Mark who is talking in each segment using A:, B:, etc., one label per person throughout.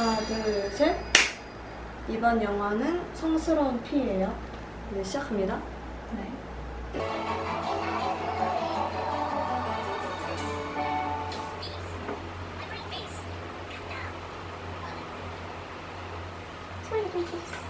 A: 하나, 둘, 셋. 이번 영화는 성스러운 피예요. 이제 시작합니다.
B: 네.
C: Let me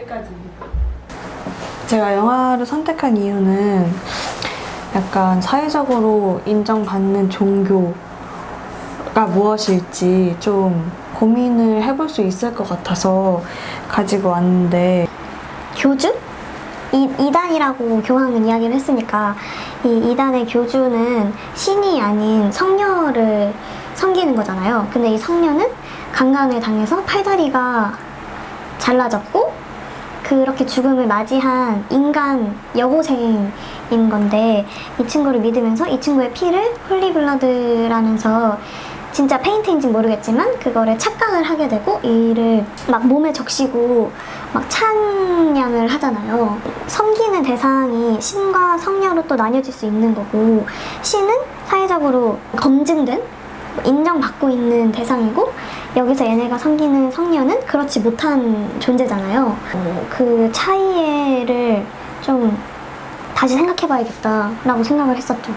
A: 여기까지입니다. 제가 영화를 선택한 이유는 약간 사회적으로 인정받는 종교가 무엇일지 좀 고민을 해볼 수 있을 것 같아서 가지고 왔는데
D: 교주? 이, 이단이라고 교황은 이야기를 했으니까 이 이단의 교주는 신이 아닌 성녀를 섬기는 거잖아요. 근데 이 성녀는 강간을 당해서 팔다리가 잘라졌고 그렇게 죽음을 맞이한 인간 여고생인 건데 이 친구를 믿으면서 이 친구의 피를 홀리블러드라면서 진짜 페인트인지 모르겠지만 그거를 착각을 하게 되고 이를 막 몸에 적시고 막 찬양을 하잖아요. 섬기는 대상이 신과 성녀로 또 나뉘어질 수 있는 거고 신은 사회적으로 검증된 인정받고 있는 대상이고 여기서 얘네가 섬기는 성녀는 그렇지 못한 존재잖아요. 그 차이를 좀 다시 생각해봐야겠다라고 생각을 했었죠.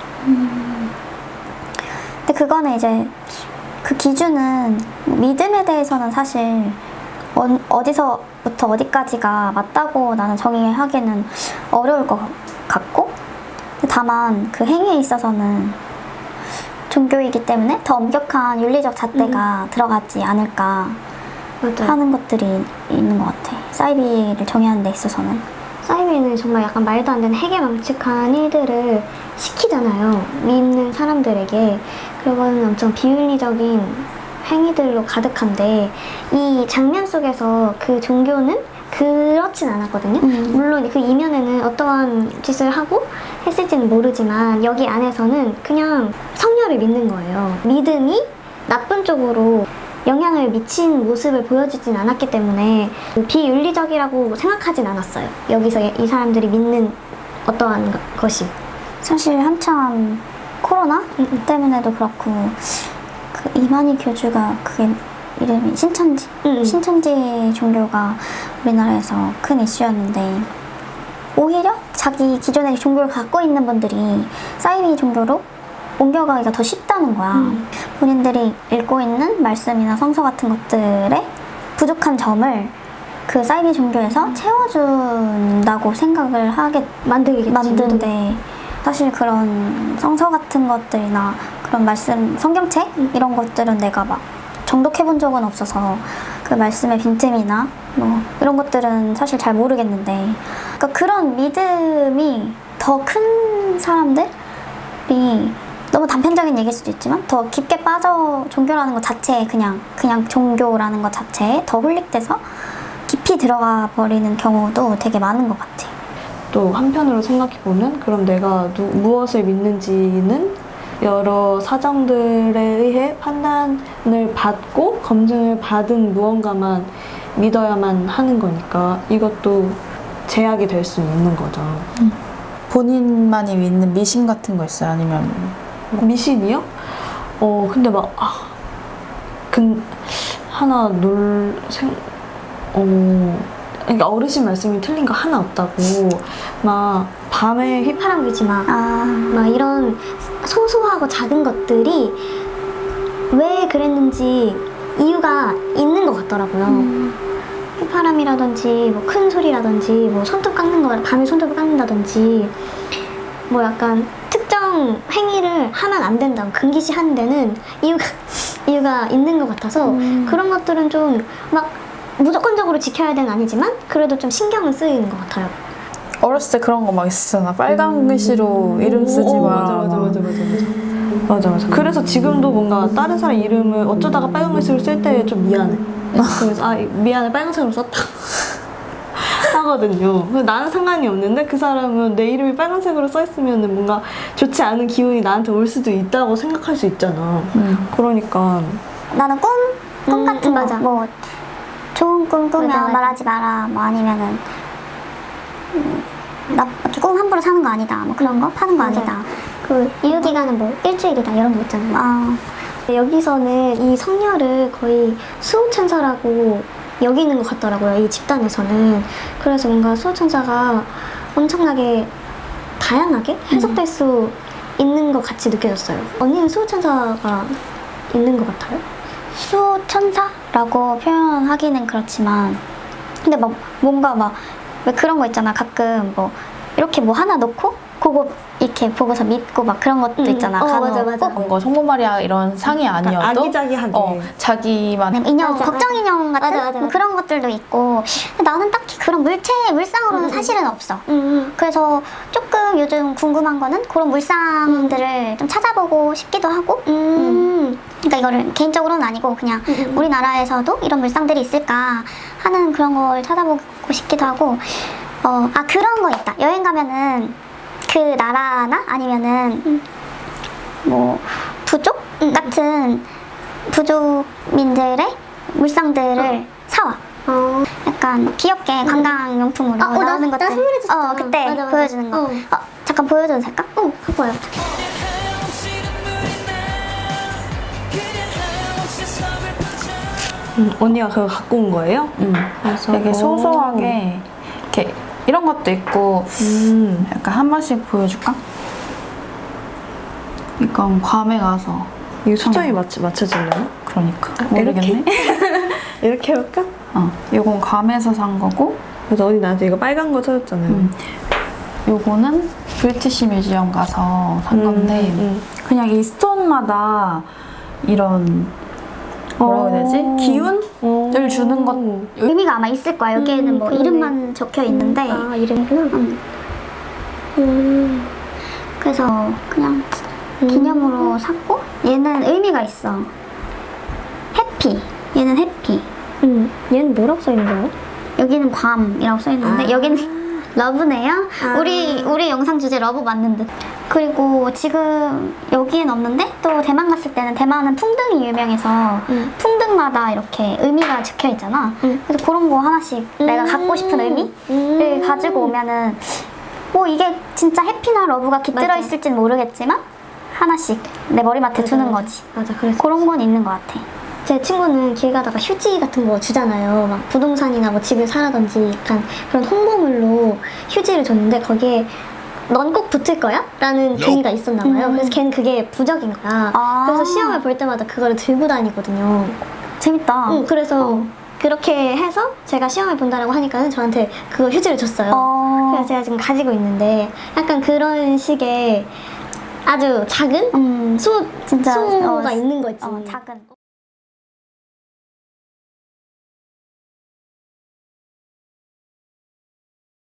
E: 근데 그거는 이제 그 기준은 믿음에 대해서는 사실 어, 어디서부터 어디까지가 맞다고 나는 정의하기는 어려울 것 같고 다만 그 행위에 있어서는 종교이기 때문에 더 엄격한 윤리적 잣대가 들어가지 않을까
D: 맞아요.
E: 하는 것들이 있는 것 같아. 사이비를 정의하는 데 있어서는.
D: 사이비는 정말 약간 말도 안 되는 해괴망측한 일들을 시키잖아요. 믿는 사람들에게. 그거는 엄청 비윤리적인 행위들로 가득한데 이 장면 속에서 그 종교는 그렇진 않았거든요.
E: 음.
D: 물론 그 이면에는 어떠한 짓을 하고 했을지는 모르지만 여기 안에서는 그냥 성녀를 믿는 거예요. 믿음이 나쁜 쪽으로 영향을 미친 모습을 보여주진 않았기 때문에 비윤리적이라고 생각하진 않았어요. 여기서 이 사람들이 믿는 어떠한 거- 것이.
E: 사실 한참 코로나 때문에도 그렇고 그 이만희 교주가 그게 이름이 신천지
D: 음, 음.
E: 신천지 종교가 우리나라에서 큰 이슈였는데 오히려 자기 기존의 종교를 갖고 있는 분들이 사이비 종교로 옮겨가기가 더 쉽다는 거야.
D: 음.
E: 본인들이 읽고 있는 말씀이나 성서 같은 것들의 부족한 점을 그 사이비 종교에서 채워준다고 생각을 하게
D: 만들겠지.
E: 만드는데 사실 그런 성서 같은 것들이나 그런 말씀 성경책 이런 것들은 내가 막 정독해 본 적은 없어서 그 말씀의 빈틈이나 뭐 이런 것들은 사실 잘 모르겠는데 그러니까 그런 믿음이 더 큰 사람들이 너무 단편적인 얘기일 수도 있지만 더 깊게 빠져 종교라는 것 자체에 그냥 그냥 종교라는 것 자체에 더 홀릭돼서 깊이 들어가 버리는 경우도 되게 많은 것 같아.
A: 또 한편으로 생각해 보면 그럼 내가 누, 무엇을 믿는지는 여러 사정들에 의해 판단을 받고 검증을 받은 무언가만 믿어야만 하는 거니까 이것도 제약이 될 수 있는 거죠.
B: 본인만이 믿는 미신 같은 거 있어요? 아니면
A: 미신이요? 어 근데 막 아, 근 하나 놀 생, 어 그러니까 어르신 말씀이 틀린 거 하나 없다고 막 밤에 휘
D: 휘파람 불지 마.
E: 아,
D: 막 이런 소소하고 작은 것들이 왜 그랬는지 이유가 있는 것 같더라고요. 휘파람이라든지 뭐 큰 소리라든지 뭐 손톱 깎는 거 밤에 손톱을 깎는다든지 뭐 약간 특정 행위를 하면 안 된다고 금기시 하는 데는 이유가 이유가 있는 것 같아서 그런 것들은 좀 막 무조건적으로 지켜야 되는 아니지만 그래도 좀 신경은 쓰이는 것 같아요.
B: 어렸을 때 그런 거 막 있었잖아. 빨간 글씨로 이름 쓰지
A: 오,
B: 마라.
A: 맞아 맞아
B: 막.
A: 맞아 맞아 맞아 맞아 맞아 그래서 지금도 뭔가 다른 사람 이름을 어쩌다가 빨간색으로 쓸 때 좀 미안해 그래서 아 미안해 빨간색으로 썼다 하거든요 근데 나는 상관이 없는데 그 사람은 내 이름이 빨간색으로 써 있으면 뭔가 좋지 않은 기운이 나한테 올 수도 있다고 생각할 수 있잖아
B: 음.
A: 그러니까
E: 나는 꿈? 꿈
D: 음,
E: 같은 거.
D: 맞아.
E: 뭐, 좋은 꿈 꾸면
D: 맞아, 맞아.
E: 말하지 마라. 뭐 아니면은, 음, 나, 꿈 함부로 사는 거 아니다. 뭐 그런 거? 파는 거
D: 맞아.
E: 아니다.
D: 그 유효 기간은 뭐 일주일이다 이런 거 있잖아요.
E: 아,
D: 여기서는 이 성녀를 거의 수호천사라고 여기는 것 같더라고요. 이 집단에서는. 그래서 뭔가 수호천사가 엄청나게 다양하게 해석될 수 있는 것 같이 느껴졌어요. 언니는 수호천사가 있는 것 같아요?
E: 수천사라고 표현하기는 그렇지만, 근데 막 뭔가 막, 왜 그런 거 있잖아. 가끔 뭐, 이렇게 뭐 하나 놓고, 그거 이렇게 보고서 믿고 막 그런 것도
D: 음,
E: 있잖아.
D: 어,
E: 간혹.
D: 맞아, 맞아.
E: 꼭
B: 뭔가 성모 마리아 이런 상이 아니어도
A: 아기자기하게
B: 어, 자기만
E: 인형,
D: 맞아,
E: 걱정 인형 같은
D: 맞아, 맞아,
E: 뭐
D: 맞아.
E: 그런 것들도 있고 근데 나는 딱히 그런 물체 물상으로는 사실은 없어.
D: 음,
E: 그래서 조금 요즘 궁금한 거는 그런 물상들을 좀 찾아보고 싶기도 하고.
D: 음.
E: 그러니까 이거를 개인적으로는 아니고 그냥
D: 음, 음.
E: 우리나라에서도 이런 물상들이 있을까 하는 그런 걸 찾아보고 싶기도 하고. 어, 아 그런 거 있다. 여행 가면은 그 나라나 아니면은
D: 음.
E: 뭐 부족 같은 부족민들의 물상들을 사와.
D: 어.
E: 약간 귀엽게 관광용품으로
D: 아, 어, 나-
E: 나오는
D: 나
E: 것들.
D: 선물해줬었잖아.
E: 어, 그때
D: 맞아, 맞아.
E: 보여주는 거.
D: 어.
E: 어, 잠깐 보여줘도 될까?
D: 어, 봐봐요.
A: 음, 언니가 그거 갖고 온 거예요?
B: 음.
A: 그래서
B: 되게
A: 어.
B: 소소하게 이렇게 이런 것도 있고
A: 음.
B: 약간 한 번씩 보여줄까? 이건 괌에 가서
A: 이거 초점이 맞춰, 맞춰질려나?
B: 그러니까
A: 아,
B: 모르겠네.
A: 이렇게 해볼까?
B: 어, 이건 괌에서 산 거고
A: 그래서 언니 나한테 이거 빨간 거 찾았잖아요
B: 음. 요거는 브리티시 뮤지엄 가서 산 건데
A: 음.
B: 그냥 이 스톤마다 이런 뭐라고 해야 되지?
A: 어.
B: 기운 을 주는 것
E: 의미가 아마 있을 거야. 여기에는
D: 음,
E: 뭐
D: 그러네.
E: 이름만 적혀 있는데.
D: 아, 이름이구나.
E: 음,
D: 음.
E: 그래서 그냥 기념으로 샀고 얘는 의미가 있어. 해피. 얘는 해피.
D: 음. 얘는 뭐라고 써 있는 거예요?
E: 여기는 괌이라고 써 있는데
D: 아.
E: 여기는 러브네요.
D: 아.
E: 우리 우리 영상 주제 러브 맞는 듯. 그리고 지금 여기엔 없는데 또 대만 갔을 때는 대만은 풍등이 유명해서
D: 음.
E: 풍등마다 이렇게 의미가 적혀 있잖아.
D: 음.
E: 그래서 그런 거 하나씩 내가 갖고 싶은 의미를
D: 음.
E: 가지고 오면은 뭐 이게 진짜 해피나 러브가 깃들어
D: 맞아.
E: 있을진 모르겠지만 하나씩 내 머리맡에 두는 거지.
D: 맞아, 그래서.
E: 그런 건 있는 것 같아.
D: 제 친구는 길 가다가 휴지 같은 거 주잖아요. 막 부동산이나 뭐 집을 사라든지 약간 그런 홍보물로 휴지를 줬는데 거기에 넌 꼭 붙을 거야? 라는 종이가 있었나 봐요.
E: 음.
D: 그래서 걔는 그게 부적인 거야.
E: 아.
D: 그래서 시험을 볼 때마다 그거를 들고 다니거든요.
E: 재밌다.
D: 응, 그래서 그렇게 해서 제가 시험을 본다라고 하니까는 저한테 그 휴지를 줬어요.
E: 어.
D: 그래서 제가 지금 가지고 있는데 약간 그런 식의 아주 작은
E: 음,
D: 수,
E: 진짜
D: 수가
E: 어,
D: 있는 거지.
E: 어, 작은.